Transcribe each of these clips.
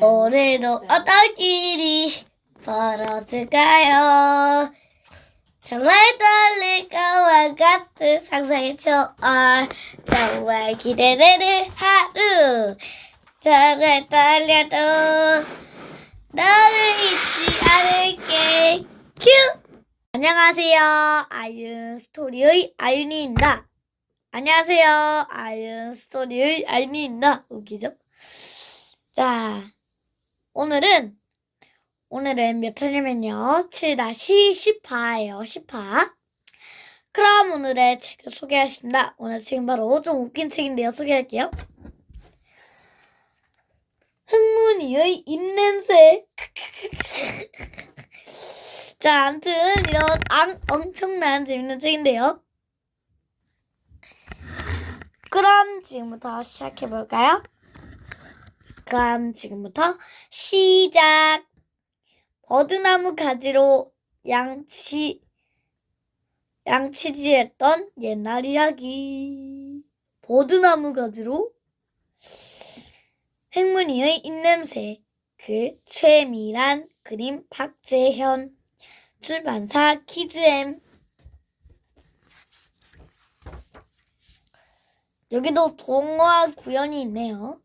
올해도 어떤 일이 벌어질까요? 정말 떨릴 것과 같은 상상의 초월. 정말 기대되는 하루. 정말 떨려도 너를 잊지 않을게. 큐! 안녕하세요. 아윤 스토리의 아윤이입니다. 안녕하세요. 아윤 스토리의 아윤이입니다. 웃기죠? 자 오늘은 오늘은 몇 회냐면요. 7-10화예요. 10화. 그럼 오늘의 책을 소개하겠습니다. 오늘 지금 바로 좀 웃긴 책인데요. 소개할게요. 흥문이의 입냄새. 자 아무튼 이런 앙, 엄청난 재밌는 책인데요. 그럼 지금부터 시작해볼까요? 그럼 지금부터 시작. 버드나무 가지로 양치 양치질 했던 옛날 이야기. 버드나무 가지로 행문이의 입냄새 글 최미란 그림 박재현. 출판사 키즈엠. 여기도 동화 구연이 있네요.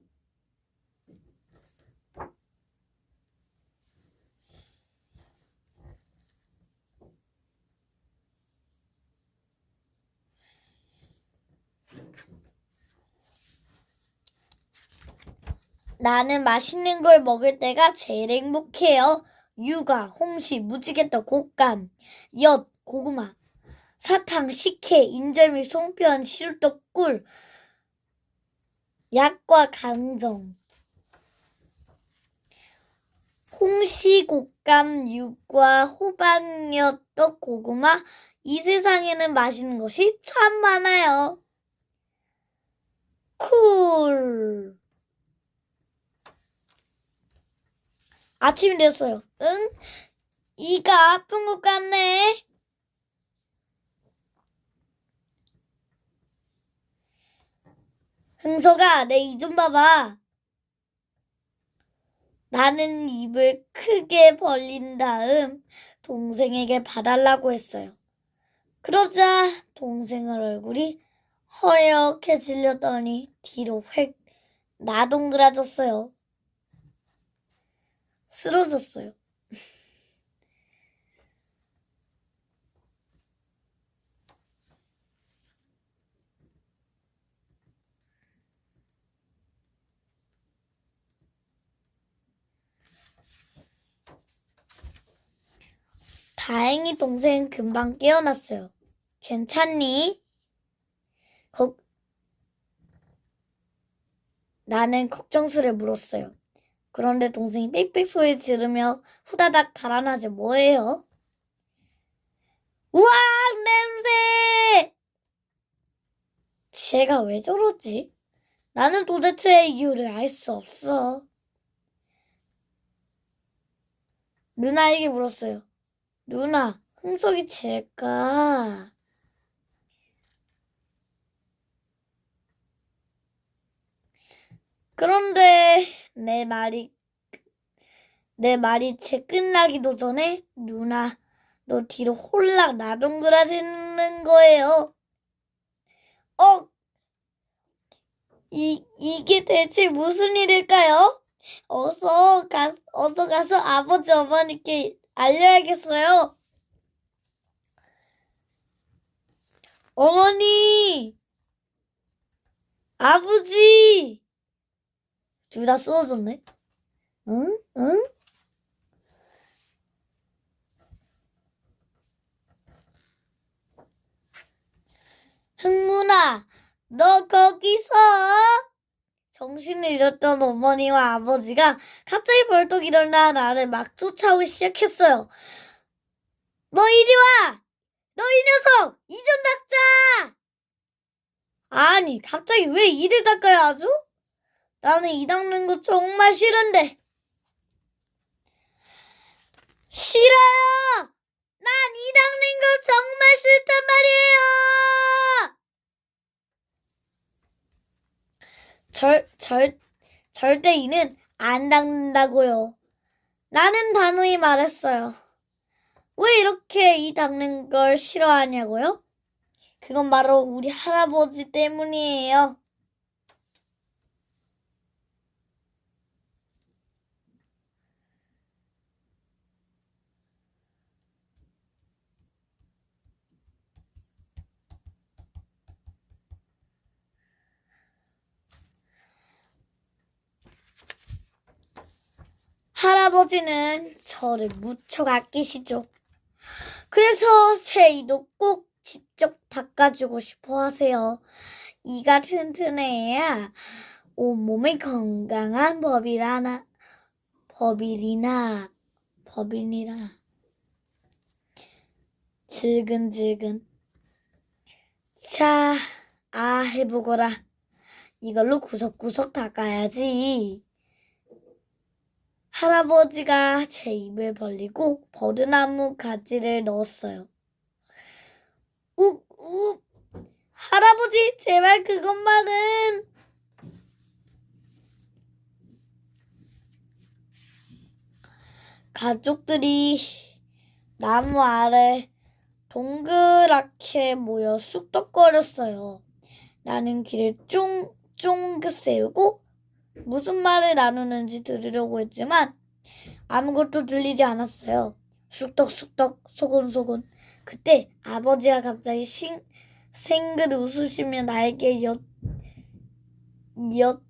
나는 맛있는 걸 먹을 때가 제일 행복해요. 육아, 홍시, 무지개떡, 곶감, 엿, 고구마, 사탕, 식혜, 인절미, 송편, 시루떡, 꿀, 약과 강정, 홍시, 곶감, 육과, 호박, 엿, 떡, 고구마. 이 세상에는 맛있는 것이 참 많아요. 쿨. 아침이 됐어요. 응? 이가 아픈 것 같네. 흥서가 내 이 좀 봐봐. 나는 입을 크게 벌린 다음 동생에게 봐달라고 했어요. 그러자 동생의 얼굴이 허옇게 질렸더니 뒤로 획 나동그라졌어요. 쓰러졌어요. 다행히 동생 금방 깨어났어요. 괜찮니? 거... 나는 걱정스레 물었어요. 그런데 동생이 삑삑 소리 지르며 후다닥 달아나지 뭐예요? 우와 냄새! 쟤가 왜 저러지? 나는 도대체 이유를 알 수 없어. 누나에게 물었어요. 누나, 흥석이 쟤가 그런데 내 말이 내 말이 채 끝나기도 전에 누나 너 뒤로 홀락 나동그라지는 거예요. 어? 이 이게 대체 무슨 일일까요? 어서 가 어서 가서 아버지 어머니께 알려야겠어요. 어머니, 아버지. 둘 다 쓰러졌네. 응? 응? 흥문아, 너 거기서? 정신을 잃었던 어머니와 아버지가 갑자기 벌떡 일어나 나를 막 쫓아오기 시작했어요. 너 이리 와! 너 이 녀석! 이 좀 닦자! 아니, 갑자기 왜 이를 닦아야 하죠? 나는 이 닦는 거 정말 싫은데. 싫어요! 난 이 닦는 거 정말 싫단 말이에요! 절, 절, 절대 이는 안 닦는다고요. 나는 단호히 말했어요. 왜 이렇게 이 닦는 걸 싫어하냐고요? 그건 바로 우리 할아버지 때문이에요. 할아버지는 저를 무척 아끼시죠. 그래서 제 이도 꼭 직접 닦아주고 싶어 하세요. 이가 튼튼해야 온몸이 건강한 법이라나, 법이리나, 법이니라. 질근질근. 자, 아, 해보거라. 이걸로 구석구석 닦아야지. 할아버지가 제 입을 벌리고 버드나무 가지를 넣었어요. 욱, 욱! 할아버지, 제발 그것만은! 가족들이 나무 아래 동그랗게 모여 쑥덕거렸어요. 나는 귀를 쫑쫑긋 세우고 무슨 말을 나누는지 들으려고 했지만 아무것도 들리지 않았어요. 쑥덕쑥덕 소곤소곤. 그때 아버지가 갑자기 싱, 생긋 웃으시며 나에게 엿, 엿,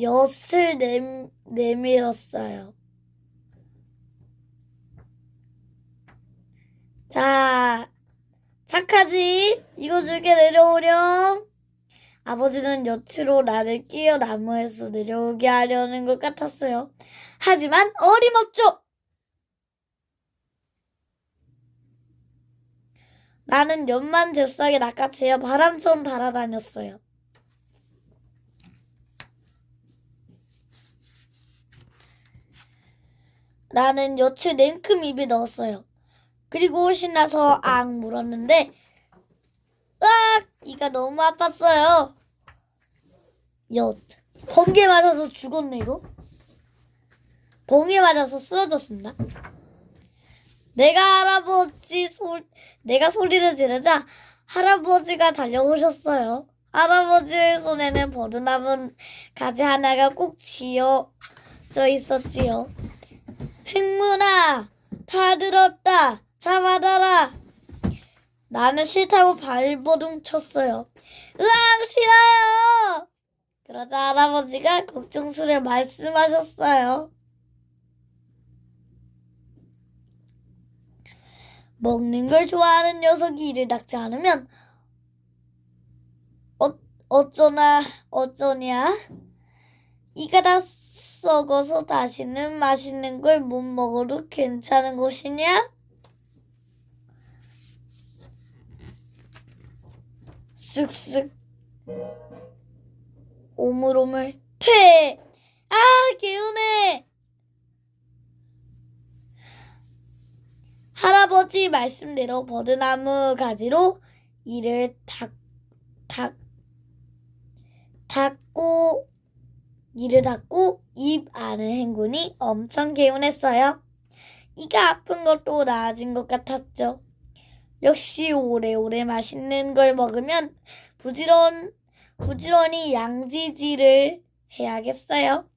엿을 내, 내밀었어요. 자, 착하지? 이거 줄게 내려오렴. 아버지는 엿으로 나를 끼어 나무에서 내려오게 하려는 것 같았어요. 하지만 어림없죠! 나는 엿만 잽싸게 낚아채어 바람처럼 달아다녔어요. 나는 엿을 냉큼 입에 넣었어요. 그리고 신나서 악 물었는데 으악! 이가 너무 아팠어요. 엿. 번개 맞아서 죽었네, 이거. 봉에 맞아서 쓰러졌습니다. 내가 할아버지 소, 내가 소리를 지르자 할아버지가 달려오셨어요. 할아버지의 손에는 버드나무 가지 하나가 꼭 쥐어져 있었지요. 흥문아, 다 들었다. 잡아다라. 나는 싫다고 발버둥 쳤어요. 으앙, 싫어요! 그러자 할아버지가 걱정스레 말씀하셨어요. 먹는 걸 좋아하는 녀석이 이를 닦지 않으면 어, 어쩌나 어쩌냐? 이가 다 썩어서 다시는 맛있는 걸 못 먹어도 괜찮은 것이냐? 쓱쓱 오물오물 퇴! 아 개운해! 할아버지 말씀대로 버드나무 가지로 이를 닦, 닦, 닦고, 이를 닦고 입 안의 행군이 엄청 개운했어요. 이가 아픈 것도 나아진 것 같았죠. 역시 오래오래 맛있는 걸 먹으면 부지런, 부지런히 양지질을 해야겠어요.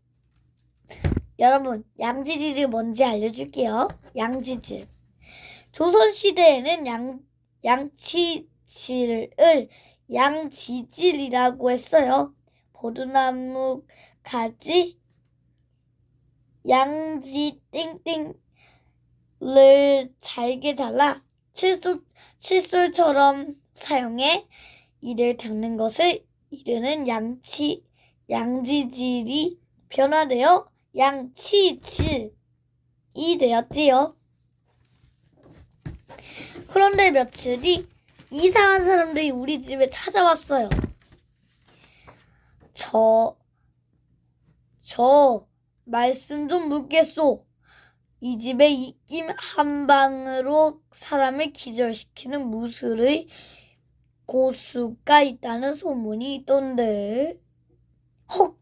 여러분, 양지질이 뭔지 알려줄게요. 양지질. 조선시대에는 양, 양치질을 양지질이라고 했어요. 버드나무 가지 양지 땡땡을 잘게 잘라 칫솔, 칫솔처럼 사용해 이를 닦는 것을 이르는 양치, 양지질이 변화되어 양치질이 되었지요. 그런데 며칠 뒤 이상한 사람들이 우리 집에 찾아왔어요. 저, 저, 말씀 좀 묻겠소. 이 집에 입김 한 방으로 사람을 기절시키는 무술의 고수가 있다는 소문이 있던데. 헉!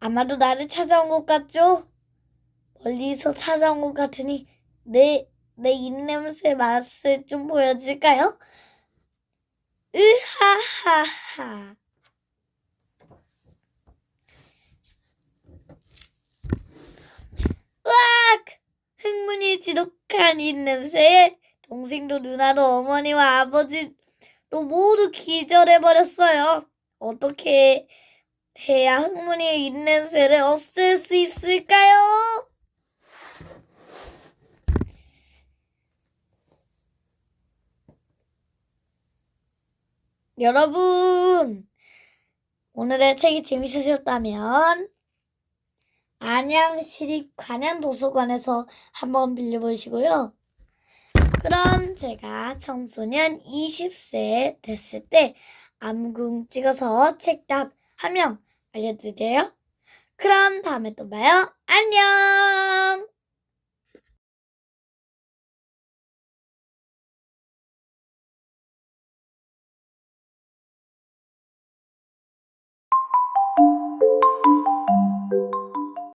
아마도 나를 찾아온 것 같죠? 멀리서 찾아온 것 같으니 내, 내 입냄새 맛을 좀 보여줄까요? 으하하하. 으악! 흥분이 지독한 입냄새에 동생도 누나도 어머니와 아버지도 모두 기절해버렸어요. 어떻게 해야 흥분이 입냄새를 없앨 수 있을까요? 여러분, 오늘의 책이 재밌으셨다면 안양시립 관양도서관에서 한번 빌려보시고요. 그럼 제가 청소년 20세 됐을 때 암궁 찍어서 책답 한 명 알려드려요. 그럼 다음에 또 봐요. 안녕!